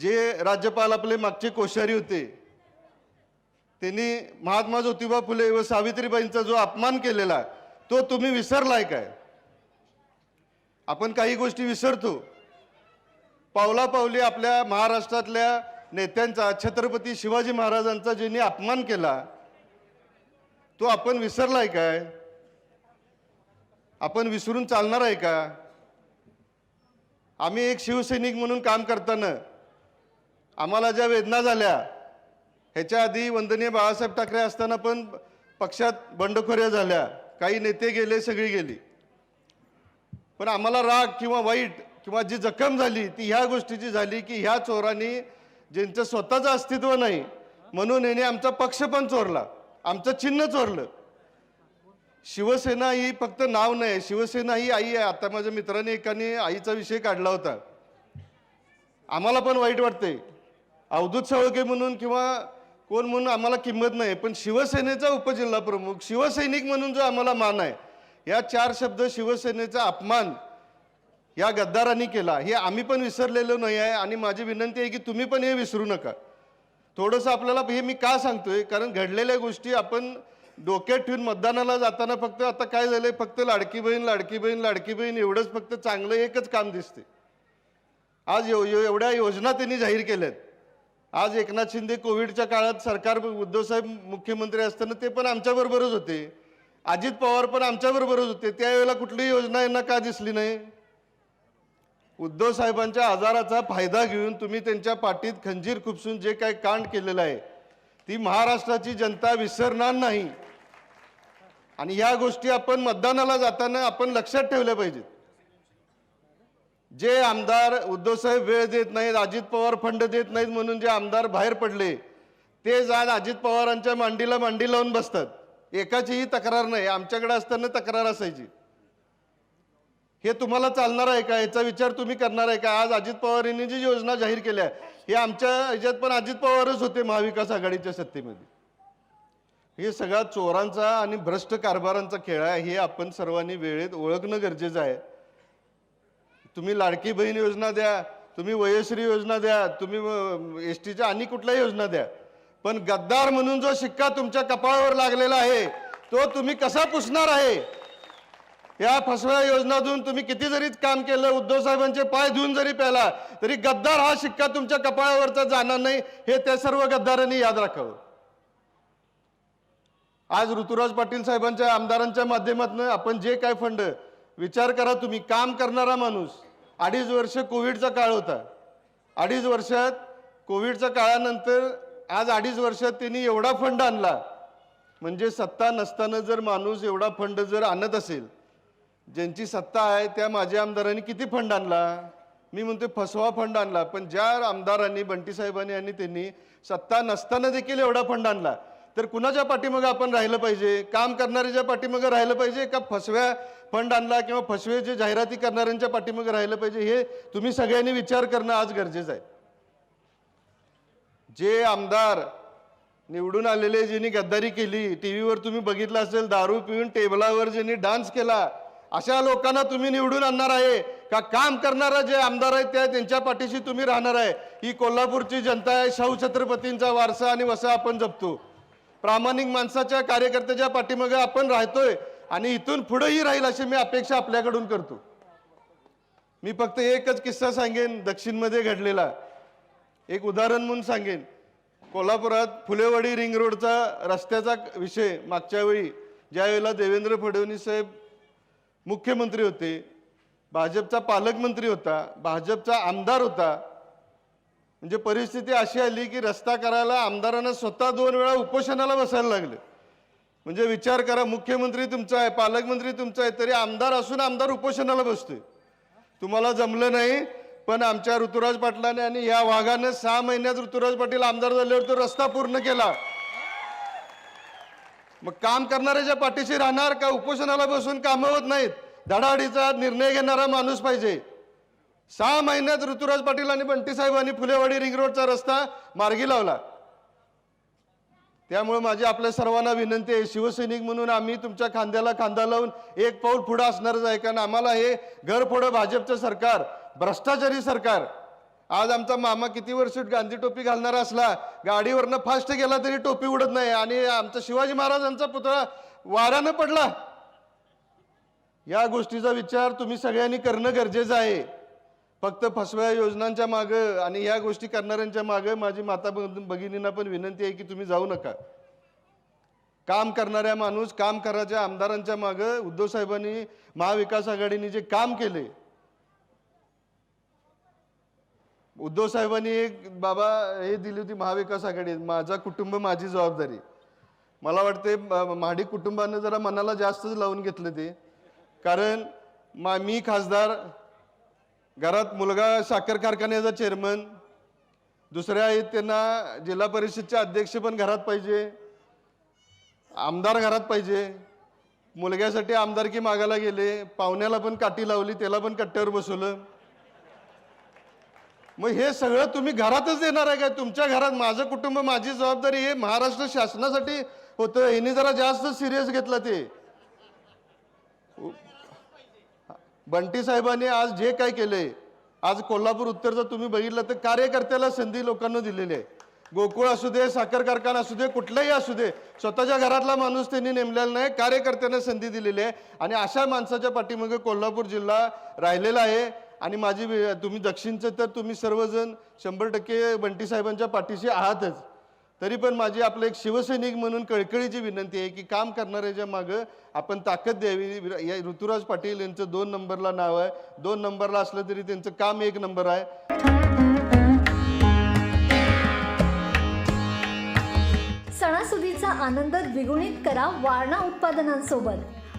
जे राज्यपाल आपले मागचे कोश्यारी होते त्यांनी महात्मा ज्योतिबा फुले व सावित्रीबाईंचा जो अपमान केलेला तो तुम्ही विसरलाय काय? आपण काही गोष्टी विसरतो. पावला पावली आपल्या महाराष्ट्रातल्या नेत्यांचा छत्रपती शिवाजी महाराजांचा ज्यांनी अपमान केला तो आपण विसरलाय काय? आपण विसरून चालणार आहे का? आम्ही एक शिवसैनिक म्हणून काम करताना आम्हाला ज्या वेदना झाल्या ह्याच्या आधी वंदनीय बाळासाहेब ठाकरे असताना पण पक्षात बंडखोऱ्या झाल्या. काही नेते गेले सगळी गेली. पण आम्हाला राग किंवा वाईट किंवा जी जखम झाली ती ह्या गोष्टीची झाली की ह्या चोरांनी ज्यांचं स्वतःचं अस्तित्व नाही म्हणून याने आमचा पक्ष पण चोरला. आमचं चिन्ह चोरलं. शिवसेना ही फक्त नाव नाही शिवसेना ही आई आहे. आता माझ्या मित्राने एकाने आईचा विषय काढला होता. आम्हाला पण वाईट वाटते अवधूत साळके म्हणून किंवा कोण म्हणून आम्हाला किंमत नाही पण शिवसेनेचा उपजिल्हा प्रमुख शिवसैनिक म्हणून जो आम्हाला मान आहे या चार शब्द शिवसेनेचा अपमान या गद्दारांनी केला. हे आम्ही पण विसरलेलो नाही आहे आणि माझी विनंती आहे की तुम्ही पण हे विसरू नका. थोडंसं आपल्याला हे मी का सांगतोय? कारण घडलेल्या गोष्टी आपण डोक्यात ठेवून मतदानाला जाताना फक्त आता काय झालंय? फक्त लाडकी बहीण लाडकी बहीण लाडकी बहीण एवढंच फक्त चांगलं एकच काम दिसते आज एवढ्या यो, एवढ्या योजना त्यांनी जाहीर केल्यात. आज एकनाथ शिंदे कोविडच्या काळात सरकार उद्धवसाहेब मुख्यमंत्री असताना ते पण आमच्याबरोबरच होते. अजित पवार पण आमच्याबरोबरच होते. त्यावेळेला कुठलीही योजना यांना का दिसली नाही? उद्धव साहेबांच्या आजाराचा फायदा घेऊन तुम्ही त्यांच्या पाठीत खंजीर खुपसून जे काही कांड केलेलं आहे ती महाराष्ट्राची जनता विसरणार नाही. आणि ह्या गोष्टी आपण मतदानाला जाताना आपण लक्षात ठेवल्या पाहिजेत. जे आमदार उद्धवसाहेब वेळ देत नाहीत अजित पवार फंड देत नाहीत म्हणून जे आमदार बाहेर पडले ते जाण अजित पवारांच्या मांडीला मांडी लावून बसतात. एकाचीही तक्रार नाही आमच्याकडे असताना तक्रार असायची. हे तुम्हाला चालणार आहे का? याचा विचार तुम्ही करणार आहे का? आज अजित पवार यांनी जी योजना जाहीर केल्या हे आमच्या ह्याच्यात पण अजित पवारच होते महाविकास आघाडीच्या सत्तेमध्ये. हे सगळा चोरांचा आणि भ्रष्ट कारभारांचा खेळ आहे हे आपण सर्वांनी वेळेत ओळखणं गरजेचं आहे. तुम्ही लाडकी बहीण योजना द्या तुम्ही वयश्री योजना द्या तुम्ही एस टीच्या आणि कुठल्या योजना द्या. पण गद्दार म्हणून जो शिक्का तुमच्या कपाळावर लागलेला आहे तो तुम्ही कसा पुसणार आहे? या फसव्या योजनातून तुम्ही किती जरी काम केलं उद्धव साहेबांचे पाय धुवून जरी प्याला तरी गद्दार हा शिक्का तुमच्या कपाळावरचा जाणार नाही हे त्या सर्व गद्दारांनी याद राखावं. आज ऋतुराज पाटील साहेबांच्या आमदारांच्या माध्यमातून आपण जे काय फंड विचार करा तुम्ही काम करणारा माणूस अडीच वर्ष कोविडचा काळ होता. अडीच वर्षात कोविडच्या काळानंतर आज अडीच वर्षात त्यांनी एवढा फंड आणला. म्हणजे सत्ता नसताना जर माणूस एवढा फंड जर आणत असेल ज्यांची सत्ता आहे त्या माझ्या आमदारांनी किती फंड आणला? मी म्हणतो फसवा फंड आणला. पण ज्या आमदारांनी बंटी साहेबांनी आणि त्यांनी सत्ता नसताना देखील एवढा फंड आणला. तर कुणाच्या पाठीमागं आपण राहिलं पाहिजे? काम करणाऱ्याच्या पाठीमागं राहिलं पाहिजे का फसव्या फंड आणला किंवा फसवे जे जाहिराती करणाऱ्यांच्या पाठीमागं राहिलं पाहिजे? हे तुम्ही सगळ्यांनी विचार करणं आज गरजेचं आहे. जे आमदार निवडून आलेले ज्यांनी गद्दारी केली टी व्हीवर तुम्ही बघितलं असेल दारू पिऊन टेबलावर ज्यांनी डान्स केला अशा लोकांना तुम्ही निवडून आणणार आहे का काम करणारा जे आमदार आहेत त्या त्यांच्या पाठीशी तुम्ही राहणार आहे? ही कोल्हापूरची जनता आहे शाहू छत्रपतींचा वारसा आणि वसा आपण जपतो. प्रामाणिक माणसाच्या कार्यकर्त्याच्या पाठीमागं आपण राहतोय आणि इथून पुढेही राहील अशी मी अपेक्षा आपल्याकडून करतो. मी फक्त एकच किस्सा सांगेन दक्षिणमध्ये घडलेला. एक उदाहरण म्हणून सांगेन. कोल्हापुरात फुलेवाडी रिंग रोडचा रस्त्याचा विषय मागच्या वेळी ज्यावेळेला देवेंद्र फडणवीस साहेब मुख्यमंत्री होते भाजपचा पालकमंत्री होता भाजपचा आमदार होता म्हणजे परिस्थिती अशी आली की रस्ता करायला आमदारांना स्वतः दोन वेळा उपोषणाला बसायला लागले. म्हणजे विचार करा मुख्यमंत्री तुमचा आहे पालकमंत्री तुमचा आहे तरी आमदार असून आमदार उपोषणाला बसतोय. तुम्हाला जमलं नाही पण आमच्या ऋतुराज पाटलाने आणि या वाघाने सहा महिन्यात ऋतुराज पाटील आमदार झाल्यावर तो रस्ता पूर्ण केला. मग काम करणाऱ्याच्या पाठीशी राहणार का? उपोषणाला बसून कामं होत नाहीत. धडाडीचा निर्णय घेणारा माणूस पाहिजे. सहा महिन्यात ऋतुराज पाटील आणि बंटी साहेबांनी फुलेवाडी रिंग रोडचा रस्ता मार्गी लावला. त्यामुळे माझी आपल्या सर्वांना विनंती आहे शिवसैनिक म्हणून आम्ही तुमच्या खांद्याला खांदा लावून एक पाऊल पुढं असणारच आहे कारण आम्हाला हे घर पुढं भाजपचं सरकार भ्रष्टाचारी सरकार. आज आमचा मामा किती वर्ष गांधी टोपी घालणारा असला गाडीवरनं फास्ट गेला तरी टोपी उडत नाही. आणि आमचा शिवाजी महाराजांचा पुतळा वाऱ्यानं पडला. या गोष्टीचा विचार तुम्ही सगळ्यांनी करणं गरजेचं आहे. फक्त फसव्या योजनांच्या मागं आणि या गोष्टी करणाऱ्यांच्या मागं माझी माता भगिनींना पण विनंती आहे की तुम्ही जाऊ नका. काम करणाऱ्या माणूस काम करायच्या आमदारांच्या मागं उद्धव साहेबांनी महाविकास आघाडीने जे काम केले उद्धव साहेबांनी एक बाबा हे दिली होती महाविकास आघाडी माझा कुटुंब माझी जबाबदारी. मला वाटते महाडी महाडिक कुटुंबानं जरा मनाला जास्तच लावून घेतलं ते. कारण मा मी खासदार घरात मुलगा साखर कारखान्याचा चेअरमन दुसऱ्या आहेत त्यांना जिल्हा परिषदचे अध्यक्ष पण घरात पाहिजे आमदार घरात पाहिजे. मुलग्यासाठी आमदारकी मागायला गेले पाहुण्याला पण काठी लावली त्याला पण कट्ट्यावर बसवलं. मग हे सगळं तुम्ही घरातच देणार आहे काय? तुमच्या घरात माझं कुटुंब माझी जबाबदारी हे महाराष्ट्र शासनासाठी होतं. यांनी जरा जास्त सिरियस घेतलं ते. बंटी साहेबांनी आज जे काय केलंय आज कोल्हापूर उत्तरचं तुम्ही बघितलं तर कार्यकर्त्याला संधी लोकांना दिलेली आहे. गोकुळ असू दे साखर कारखाना असू दे कुठलाही असू दे स्वतःच्या घरातला माणूस त्यांनी नेमलेला नाही कार्यकर्त्यांना संधी दिलेली आहे. आणि अशा माणसाच्या पाठीमागे कोल्हापूर जिल्हा राहिलेला आहे. आणि माझी तुम्ही दक्षिणचं तर तुम्ही सर्वजण शंभर टक्के बंटी साहेबांच्या पाठीशी आहातच. तरी पण माझी आपलं एक शिवसैनिक म्हणून कळकळीची विनंती आहे की काम करणाऱ्याच्या मागं आपण ताकद द्यावी. या ऋतुराज पाटील यांचं दोन नंबरला नाव आहे. दोन नंबरला असलं तरी त्यांचं काम एक नंबर आहे. सणासुदीचा आनंद द्विगुणित करा वारणा उत्पादनांसोबत.